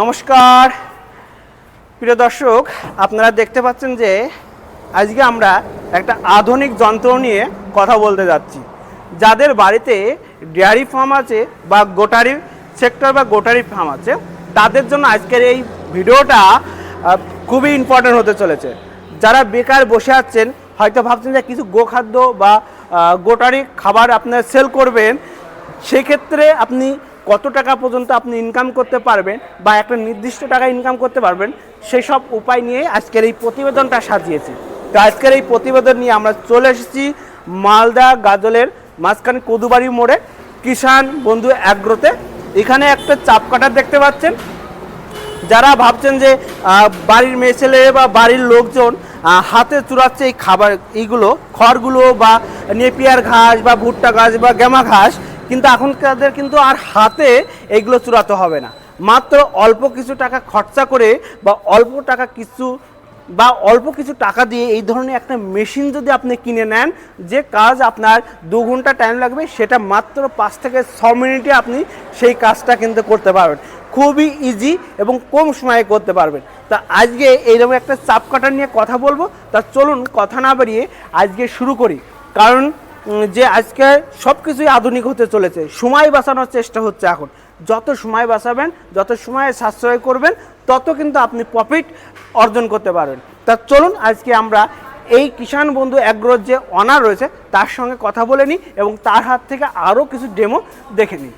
নমস্কার। প্রিয় দর্শক, আপনারা দেখতে পাচ্ছেন যে আজকে আমরা একটা আধুনিক যন্ত্র নিয়ে কথা বলতে যাচ্ছি। যাদের বাড়িতে ডেয়ারি ফার্ম আছে বা গোটারি সেক্টর বা গোটারি ফার্ম আছে, তাদের জন্য আজকের এই ভিডিওটা খুবই ইম্পর্টেন্ট হতে চলেছে। যারা বেকার বসে আছেন, হয়তো ভাবছেন যে কিছু গোখাদ্য বা গোটারি খাবার আপনারা সেল করবেন, সেক্ষেত্রে আপনি কত টাকা পর্যন্ত আপনি ইনকাম করতে পারবেন বা একটা নির্দিষ্ট টাকা ইনকাম করতে পারবেন সেই সব উপায় নিয়ে আজকের এই প্রতিবেদনটা সাজিয়েছি। তো আজকের এই প্রতিবেদন নিয়ে আমরা চলে এসেছি মালদা গাজলের মাঝখানে কদুবাড়ি মোড়ে কিষাণ বন্ধু অ্যাগ্রোতে এখানে একটা চাপ কাটার দেখতে পাচ্ছেন। যারা ভাবছেন যে বাড়ির মেয়ে ছেলে বা বাড়ির লোকজন হাতে চুরাচ্ছে এই খাবার, এইগুলো, খড়গুলো বা নেপিয়ার ঘাস বা ভুট্টা ঘাস বা গ্যামা ঘাস কিন্তু এখনকার কিন্তু আর হাতে এগুলো চুরাতে হবে না। মাত্র অল্প কিছু টাকা খরচা করে বা অল্প টাকা কিছু বা অল্প কিছু টাকা দিয়ে এই ধরনের একটা মেশিন যদি আপনি কিনে নেন, যে কাজ আপনার দু ঘণ্টা টাইম লাগবে, সেটা মাত্র পাঁচ থেকে ছ মিনিটে আপনি সেই কাজটা কিন্তু করতে পারবেন। খুবই ইজি এবং কম সময়ে করতে পারবেন। তা আজকে এইরকম একটা চাপ কাটার নিয়ে কথা বলব। তা চলুন, কথা না বাড়িয়ে আজকে শুরু করি। কারণ যে আজকে সব কিছুই আধুনিক হতে চলেছে, সময় বাঁচানোর চেষ্টা হচ্ছে এখন। যত সময় বাঁচাবেন, যত সময় সাশ্রয় করবেন, তত কিন্তু আপনি প্রফিট অর্জন করতে পারবেন। তা চলুন, আজকে আমরা এই কিষাণ বন্ধু অ্যাগ্রোর যে অনার রয়েছে, তার সঙ্গে কথা বলে নিই এবং তার হাত থেকে আরও কিছু ডেমো দেখে নিই।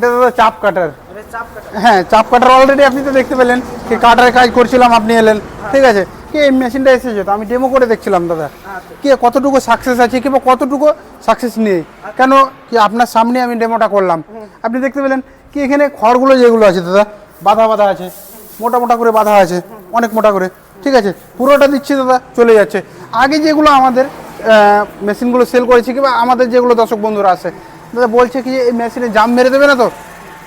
এটা দাদা চাপ কাটার। হ্যাঁ চাপ কাটার অলরেডি আপনি তো দেখতে পেলেন কি কাটার কাজ করছিলাম আপনি এলেন। ঠিক আছে কি এই মেশিনটা এসেছে তো? আমি ডেমো করে দেখছিলাম দাদা। কি কতটুকু সাকসেস আছে কিংবা কতটুকু সাকসেস নেই? কেন কি আপনার সামনে আমি ডেমোটা করলাম? আপনি দেখতে পেলেন কি এখানে খড়গুলো যেগুলো আছে দাদা বাধা বাধা আছে। মোটা মোটা করে বাধা আছে অনেক মোটা করে। ঠিক আছে পুরোটা দিচ্ছি দাদা চলে যাচ্ছে। আগে যেগুলো আমাদের মেশিনগুলো সেল করেছি কিংবা আমাদের যেগুলো দর্শক বন্ধুরা আছে দাদা বলছে কি এই মেশিনে জাম মেরে দেবে না তো?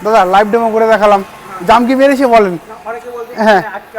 দাদা লাইভ ডেমো করে দেখালাম। জাম কি মেরেছে বলেন? হ্যাঁ। আটকে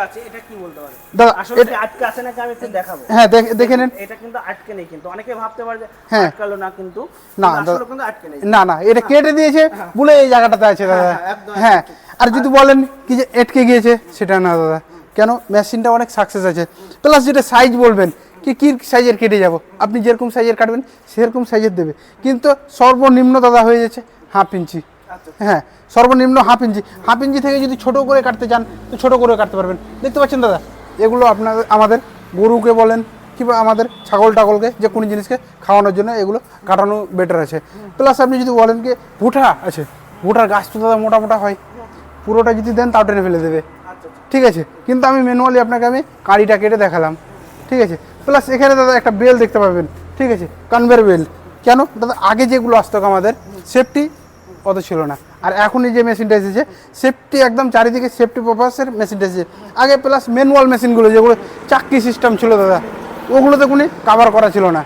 দাদা আটকে আছে নাকি আমি একটু দেখাবো। হ্যাঁ দেখে- দেখে নেন। এটা কিন্তু আটকে নেই কিন্তু। অনেকে ভাবতে পারে যে হ্যাঁ। আটকালো না কিন্তু। না, আসলে দাদা- কিন্তু আটকে নেই। না না এটা কেটে দিয়েছে বলে এই জায়গাটাতে আছে দাদা। হ্যাঁ, হ্যাঁ আর যদি বলেন কি যে এটকে গিয়েছে সেটা না দাদা। কেন? মেশিনটা অনেক সাকসেস আছে। প্লাস যেটা সাইজ বলবেন কি কী সাইজের কেটে যাব? আপনি যেরকম সাইজের কাটবেন সেরকম সাইজের দেবে। কিন্তু সর্বনিম্ন দাদা হয়ে যাচ্ছে হাফ ইঞ্চি। আচ্ছা। হ্যাঁ সর্বনিম্ন হাফ ইঞ্চি। হাফ ইঞ্চি থেকে যদি ছোট করে কাটতে চান তো ছোটো করে কাটতে পারবেন। দেখতে পাচ্ছেন দাদা? এগুলো আপনাদের আমাদের গরুকে বলেন কিংবা আমাদের ছাগল টাগলকে যে কোনো জিনিসকে খাওয়ানোর জন্য এগুলো কাটানো বেটার আছে। প্লাস আপনি যদি বলেন কি ভুটা আছে ভুটার গাছ তো দাদা মোটা মোটা হয়। পুরোটা যদি দেন তাও টেনে ফেলে দেবে। আচ্ছা ঠিক আছে? কিন্তু আমি ম্যানুয়ালি আপনাকে আমি কাড়িটা কেটে দেখালাম। ঠিক আছে? প্লাস এখানে দাদা একটা বেল দেখতে পাবেন। ঠিক আছে? কনভের বেল কেন? দাদা, আগে যেগুলো আসতো আমাদের সেফটি অত ছিল না। আর এখন এই যে মেশিনটা এসেছে সেফটি একদম চারিদিকে সেফটি পারপাসের মেশিনটা এসেছে। আগে প্লাস ম্যানুয়াল মেশিনগুলো যেগুলো চাকরি সিস্টেম ছিল দাদা, ওগুলোতে কোনো কাভার করা ছিল না।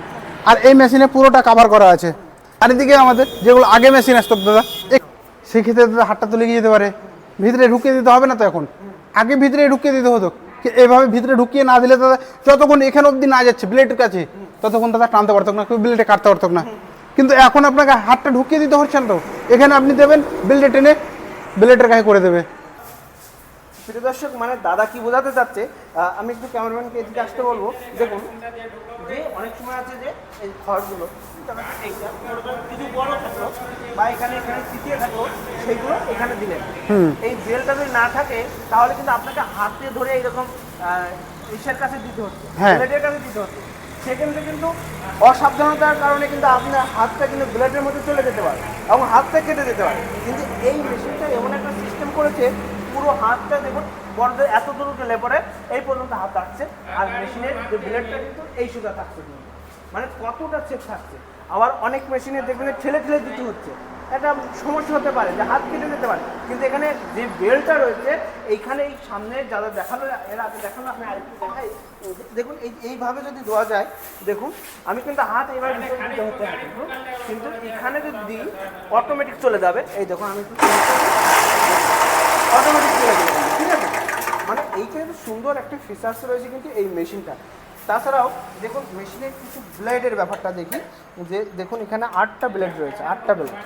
আর এই মেশিনে পুরোটা কাভার করা আছে। চারিদিকে আমাদের যেগুলো আগে মেশিন আসতো দাদা সেক্ষেত্রে দাদা হাতটা তুলে গিয়ে যেতে পারে। ভিতরে ঢুকিয়ে দিতে হবে না তো এখন? আগে ভিতরে ঢুকিয়ে দিতে হতো। এভাবে ভিতরে ঢুকিয়ে না দিলে দাদা যতক্ষণ এখানে অবধি না যাচ্ছে ব্লেডের কাছে, ততক্ষণ দাদা টানতে পারতো না, কেউ ব্লেডে কাটতে পারতো না। কিন্তু এখন আপনাকে হাতটা ঢুকিয়ে দিতে হচ্ছে না তো। এখানে আপনি দেবেন ব্লেডে টেনে ব্লেডের কাছে করে দেবে। প্রিয় দর্শক মানে দাদা কি বোঝাতে চাচ্ছে আমি একটু ক্যামেরাম্যানকে এদিকে আসতে বলব। দেখুন, যে অনেক সময় আছে যে এই খড়গুলো তবে এইটা কিছু বড় থাকল বা এখানে এখানে চিটিয়ে থাকল সেইগুলো এখানে দিলেন এই বেলটা যদি না থাকে তাহলে কিন্তু আপনাকে হাতে ধরে এইরকম ইসের কাছে দিতে হচ্ছে। হ্যাঁ। ব্লেডের কাছে দিতে হচ্ছে। সেক্ষেত্রে কিন্তু অসাবধানতার কারণে কিন্তু আপনার হাতটা কিন্তু ব্লেডের মধ্যে চলে যেতে পারে এবং হাতটা কেটে যেতে পারে। কিন্তু এই মেশিনটা এমন একটা সিস্টেম করেছে পুরো হাতটা দেখুন বড়দের এত দূর গেলে পরে এই পর্যন্ত হাত থাকছে আর মেশিনের যে ব্লেডটা কিন্তু এই সুতা থাকছে। মানে কতটা চেক থাকছে। আবার অনেক মেশিনে দেখবেন ঠেলে ঠেলে দিতে হচ্ছে। একটা সমস্যা হতে পারে যে হাত কেটে যেতে পারে। কিন্তু এখানে যে বেলটা রয়েছে, এইখানে এই সামনে যারা দেখাল এর আগে দেখাল আমি আরেকটু দেখাই। দেখুন, এই, এইভাবে যদি দেওয়া যায়, দেখুন, আমি কিন্তু হাত এবার দিতে হতে কিন্তু। এখানে যদি দিই অটোমেটিক চলে যাবে। এই দেখুন, আমি অটোমেটিক চলে যাবে। ঠিক আছে? মানে এইটা কিন্তু সুন্দর একটা ফিচার্স রয়েছে কিন্তু এই মেশিনটা তাছাড়াও দেখুন মেশিনের কিছু ব্লেডের ব্যাপারটা দেখি, যে দেখুন এখানে আটটা ব্লেড রয়েছে, আটটা ব্লেড।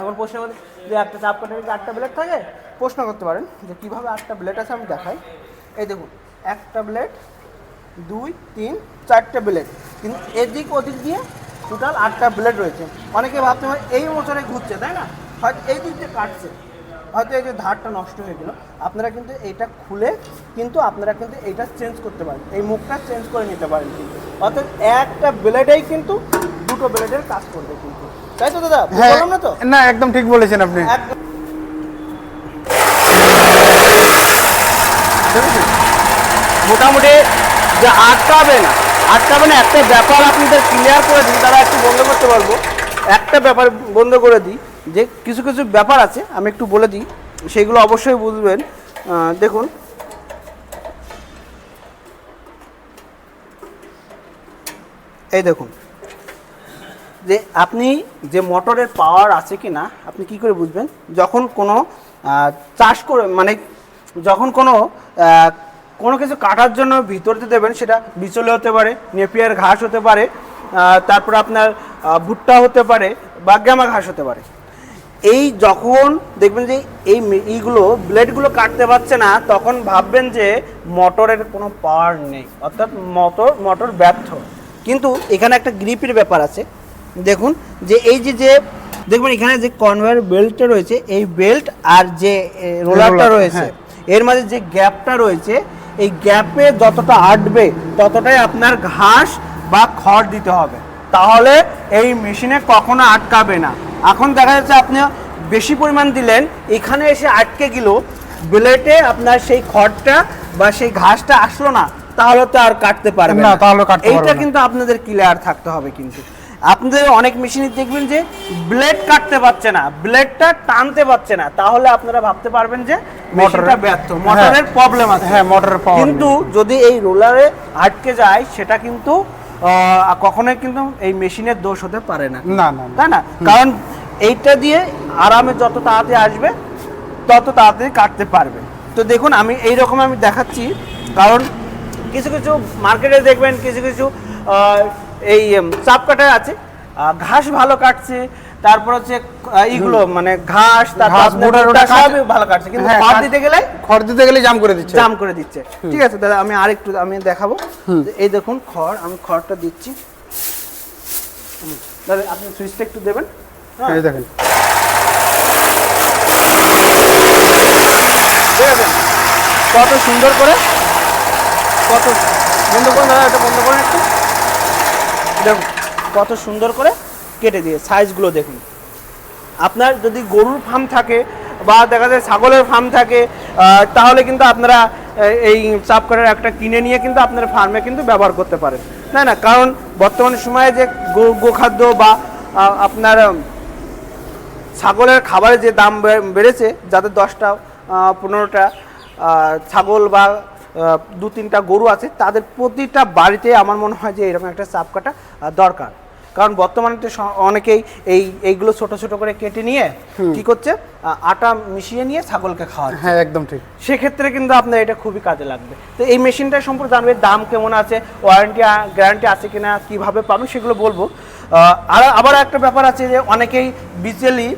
এখন প্রশ্ন করতে যে একটা চাপ কাটার কি আটটা ব্লেড থাকে? প্রশ্ন করতে পারেন, যে কীভাবে আটটা ব্লেড আছে আমি দেখাই। এই দেখুন, একটা ব্লেড, দুই, তিন, চারটে ব্লেড। কিন্তু এদিক ওদিক দিয়ে টোটাল আটটা ব্লেড রয়েছে। অনেকে ভাবতে পারে এই মোচরে ঘুরছে, তাই না? হয়তো এই দিক দিয়ে কাটছে। হয়তো এই যে ধারটা নষ্ট হয়ে গেল আপনারা কিন্তু এইটা খুলে কিন্তু আপনারা কিন্তু এইটা চেঞ্জ করতে পারেন। এই মুখটা চেঞ্জ করে নিতে পারেন কিন্তু। অর্থাৎ একটা ব্লেডেই কিন্তু দুটো ব্লেডের কাজ করবে কিন্তু। তাই তো দাদা? হ্যাঁ। বললাম না তো? না একদম ঠিক বলেছেন আপনি। একদম মোটামুটি যে আটকাবে না আটকাবে না একটা ব্যাপার আপনি আপনাদের ক্লিয়ার করে দিই তারা একটু বন্ধ করতে পারব। একটা ব্যাপার বন্ধ করে দিই। যে কিছু কিছু ব্যাপার আছে, আমি একটু বলে দিই। সেইগুলো অবশ্যই বুঝবেন। দেখুন। এই দেখুন। যে আপনি যে মোটরের পাওয়ার আছে কি না আপনি কি করে বুঝবেন? যখন কোনো চাষ করে মানে যখন কোনো কোনো কিছু কাটার জন্য ভিতরতে দেবেন, সেটা বিচলে হতে পারে, নেপিয়ার ঘাস হতে পারে তারপর আপনার ভুট্টা হতে পারে বা গ্যামা ঘাস হতে পারে। এই যখন দেখবেন যে এই এইগুলো ব্লেডগুলো কাটতে পারছে না তখন ভাববেন যে মোটরের কোনো পাওয়ার নেই। অর্থাৎ মোটর মোটর ব্যর্থ। কিন্তু এখানে একটা গ্রিপের ব্যাপার আছে। দেখুন যে এই যে যে দেখবেন এখানে যে কনভেয়ার বেল্টটা রয়েছে এই বেল্ট আর যে রোলারটা রয়েছে হ্যাঁ। এর মাঝে যে গ্যাপটা রয়েছে এই গ্যাপে যতটা আটবে ততটাই আপনার ঘাস বা খড় দিতে হবে। তাহলে এই মেশিনে কখনো আটকাবে না। এখন দেখা যাচ্ছে আপনি বেশি পরিমাণ দিলেন এখানে এসে আটকে গেল। ব্লেটে আপনার সেই খড়টা বা সেই ঘাসটা আসলো না তাহলে তো আর কাটতে পারবে না, তাহলে কাটতে এইটা। কিন্তু আপনাদের ক্লিয়ার থাকতে হবে কিন্তু। আপনাদের অনেক মেশিনে দেখবেন যে ব্লেড কাটতে পারছে না ব্লেডটা টানতে পারছে না। তাহলে আপনারা ভাবতে পারবেন যে মেশিনটা ব্যর্থ মোটরের প্রবলেম আছে। হ্যাঁ, মোটরের power কিন্তু যদি এই রোলারে আটকে যায় সেটা কিন্তু আহ, কখনোই কিন্তু এই মেশিনের দোষ হতে পারে না। না না। তাই না? কারণ এইটা দিয়ে আরামে যত তাড়াতাড়ি আসবে তত তাড়াতাড়ি কাটতে পারবে। তো দেখুন আমি এই রকম আমি দেখাচ্ছি কারণ কিছু কিছু মার্কেটে দেখবেন কিছু কিছু এই চাপ কাটার আছে। ঘাস ভালো কাটছে তারপর হচ্ছে এইগুলো মানে ঘাস কাটে। সবই ভালো কাটছে কিন্তু হ্যাঁ, খড় দিতে গেলে খড় দিতে গেলে জাম করে দিচ্ছে। জাম করে দিচ্ছে। ঠিক আছে দাদা আমি আরেকটু আমি দেখাবো। এই দেখুন খড় আমি খড়টা দিচ্ছি। দাদা আপনি সুইচটা একটু দেবেন। এই দেখেন। দেখেছেন? কত সুন্দর করে? কত বন্ধ করুন দাদা এটা বন্ধ করুন একটু। দেখুন কত সুন্দর করে কেটে দিয়ে সাইজগুলো দেখুন। আপনার যদি গরুর ফার্ম থাকে বা দেখা যায় ছাগলের ফার্ম থাকে তাহলে কিন্তু আপনারা এই চাপ কাটার একটা কিনে নিয়ে কিন্তু আপনার ফার্মে কিন্তু ব্যবহার করতে পারেন। না না? কারণ বর্তমান সময়ে যে গো- গোখাদ্য বা আপনার ছাগলের খাবারের যে দাম বেড়েছে যাদের দশটা পনেরোটা ছাগল বা দু তিনটা গরু আছে তাদের প্রতিটা বাড়িতে আমার মনে হয় যে এরকম একটা চাপ কাটা দরকার। কারণ বর্তমানে তো অনেকেই এই এইগুলো ছোট ছোট করে কেটে নিয়ে কি করছে আটা মিশিয়ে নিয়ে ছাগলকে খাওয়াচ্ছে। হ্যাঁ একদম ঠিক। সেক্ষেত্রে কিন্তু আপনার এটা খুবই কাজে লাগবে। তো এই মেশিনটা সম্পর্কে জানবে দাম কেমন আছে ওয়ারেন্টি গ্যারান্টি আছে কিনা কীভাবে পাবেন সেগুলো বলব। আর আবার একটা ব্যাপার আছে যে অনেকেই বিচেলি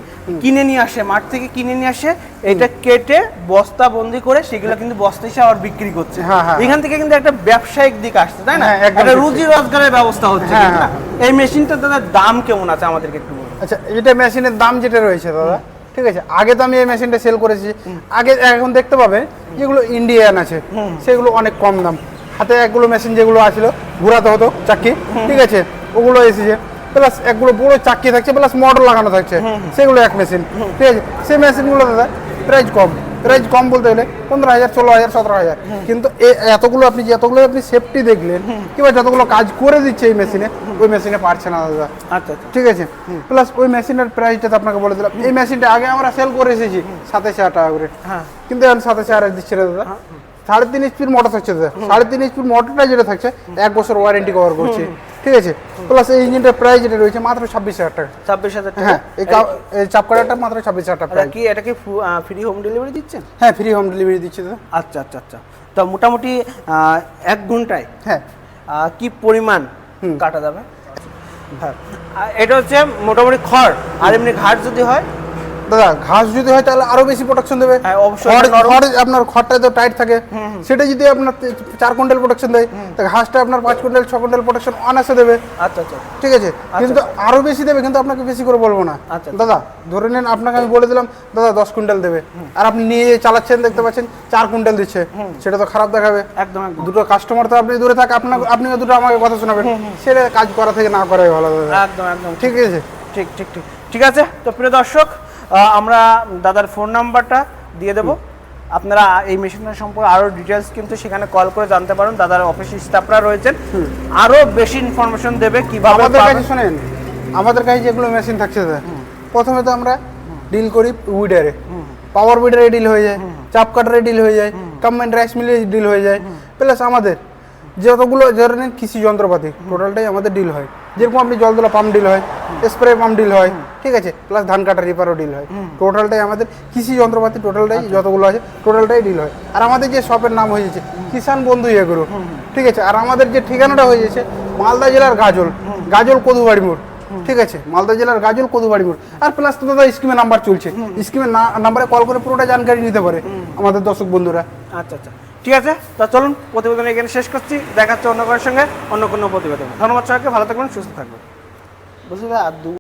কিনে নিয়ে আসে মাঠ থেকে কিনে নিয়ে আসে এটা কেটে বস্তা বন্দি করে সেগুলো কিন্তু বস্তা হিসেবে আবার বিক্রি করছে। হ্যাঁ, হ্যাঁ। এখান থেকে কিন্তু একটা ব্যবসায়িক দিক আসছে তাই না? হ্যাঁ, একটা রুজি রোজগারের ব্যবস্থা হচ্ছে হ্যাঁ, হ্যাঁ। এই মেশিনটা দাদা দাম কেমন আছে আমাদেরকে একটু আচ্ছা এটা মেশিনের দাম যেটা রয়েছে দাদা ঠিক আছে আগে তো আমি এই মেশিনটা সেল করেছি। আগে এখন দেখতে পাবে যেগুলো ইন্ডিয়ান আছে সেগুলো অনেক কম দাম। হাতে একগুলো মেশিন যেগুলো আছিল ঘোরাতে হতো চাক্কি ঠিক আছে ওগুলো এসেছে। প্লাস একগুলো বড় চাক্কি থাকছে প্লাস মোটর লাগানো থাকছে। সেগুলো এক মেশিন ঠিক আছে? সেই মেশিনগুলো দাদা প্রাইস কম। প্রাইস কম বলতে গেলে পনেরো হাজার ষোলো হাজার সতেরো হাজার। কিন্তু এতগুলো আপনি যতগুলো আপনি সেফটি দেখলেন কিংবা যতগুলো কাজ করে দিচ্ছে এই মেশিনে ওই মেশিনে পারছে না দাদা। আচ্ছা আচ্ছা। ঠিক আছে? প্লাস ওই মেশিনের প্রাইসটা তো আপনাকে বলে দিলাম। এই মেশিনটা আগে আমরা সেল করে এসেছি সাতাশ হাজার টাকা করে। হ্যাঁ। কিন্তু এখন সাতাশ হাজার দিচ্ছে রে দাদা। সাড়ে তিন এইচপির মোটর থাকছে দাদা। সাড়ে তিন এইচপির মোটরটা যেটা থাকছে এক বছর ওয়ারেন্টি কভার করছে। ঠিক আছে? প্লাস এই ইঞ্জিনটার প্রাইস যেটা রয়েছে মাত্র ছাব্বিশ হাজার টাকা। ছাব্বিশ হাজার টাকা? হ্যাঁ এই চাপ কাটারটা মাত্র ছাব্বিশ হাজার টাকা এটা কি এটা কি ফ্রি হোম ডেলিভারি দিচ্ছেন? হ্যাঁ ফ্রি হোম ডেলিভারি দিচ্ছে দাদা আচ্ছা আচ্ছা আচ্ছা। তো মোটামুটি এক ঘন্টায় হ্যাঁ। কি পরিমাণ কাটা যাবে? হ্যাঁ। এটা হচ্ছে মোটামুটি খড় আর এমনি ঘাট যদি হয়? দাদা ঘাস যদি হয় তাহলে আরও বেশি প্রোটেকশন দেবে। হ্যাঁ, অবশ্যই আপনার খড়টা তো টাইট থাকে সেটা যদি আপনার চার কুইন্টাল প্রোটেকশন দেয় তা ঘাসটা আপনার পাঁচ কুইন্টাল ছ কুইন্টাল প্রোটেকশন অনাসে দেবে। আচ্ছা আচ্ছা। ঠিক আছে? কিন্তু আরও বেশি দেবে কিন্তু আপনাকে বেশি করে বলব না। আচ্ছা। দাদা ধরে নেন আপনাকে আমি বলে দিলাম দাদা দশ কুইন্টাল দেবে। আর আপনি নিয়ে চালাচ্ছেন দেখতে পাচ্ছেন চার কুইন্টাল দিচ্ছে। সেটা তো খারাপ দেখাবে। একদম দুটো কাস্টমার তো আপনি দূরে থাকে আপনার আপনিও দুটো আমাকে কথা শোনাবেন। সেটা কাজ করা থেকে না করাই ভালো দাদা। একদম একদম। ঠিক আছে? ঠিক ঠিক ঠিক। ঠিক আছে? তো প্রিয় দর্শক আমরা দাদার ফোন নাম্বারটা দিয়ে দেবো। আপনারা এই মেশিনের সম্পর্কে আরও ডিটেলস কিন্তু সেখানে কল করে জানতে পারেন। দাদার অফিস স্টাফরা রয়েছেন। আরও বেশি ইনফরমেশন দেবে কীভাবে আমাদের কাছে শোনেন আমাদের কাছে যেগুলো মেশিন থাকছে দাদা প্রথমে তো আমরা ডিল করি উইডারে পাওয়ার উইডারে ডিল হয়ে যায় চাপ কাটারে ডিল হয়ে যায় কম্বাইন্ড রাইস মিলে ডিল হয়ে যায়। প্লাস আমাদের যতগুলো ধরনের কৃষি যন্ত্রপাতি টোটালটাই আমাদের ডিল হয়। যেরকম আপনি জল তোলা পাম্প ডিল হয় স্প্রে পাম্প ডিল হয় ঠিক আছে? প্লাস ধান কাটা রিপারও ডিল হয়। টোটালটাই আমাদের কৃষি যন্ত্রপাতি টোটালটাই যতগুলো আছে টোটালটাই ডিল হয়। আর আমাদের যে শপের নাম হয়েছে কিষান বন্ধু এগুলো ঠিক আছে? আর আমাদের যে ঠিকানাটা হয়েছে মালদা জেলার গাজল গাজল কদুবাড়ি মোড় ঠিক আছে? মালদা জেলার গাজল কদুবাড়ি মোড়। আর প্লাস তো দাদা স্কিমে নাম্বার চলছে। স্কিমের নাম্বারে কল করে পুরোটা জানকারি নিতে পারে আমাদের দর্শক বন্ধুরা। আচ্ছা আচ্ছা। ঠিক আছে? তা চলুন, প্রতিবেদন এখানে শেষ করছি। দেখাচ্ছে অন্য কারোর সঙ্গে অন্য কোনো প্রতিবেদন। ধন্যবাদ সবাইকে, ভালো থাকবেন, সুস্থ থাকবেন। বুঝলি আর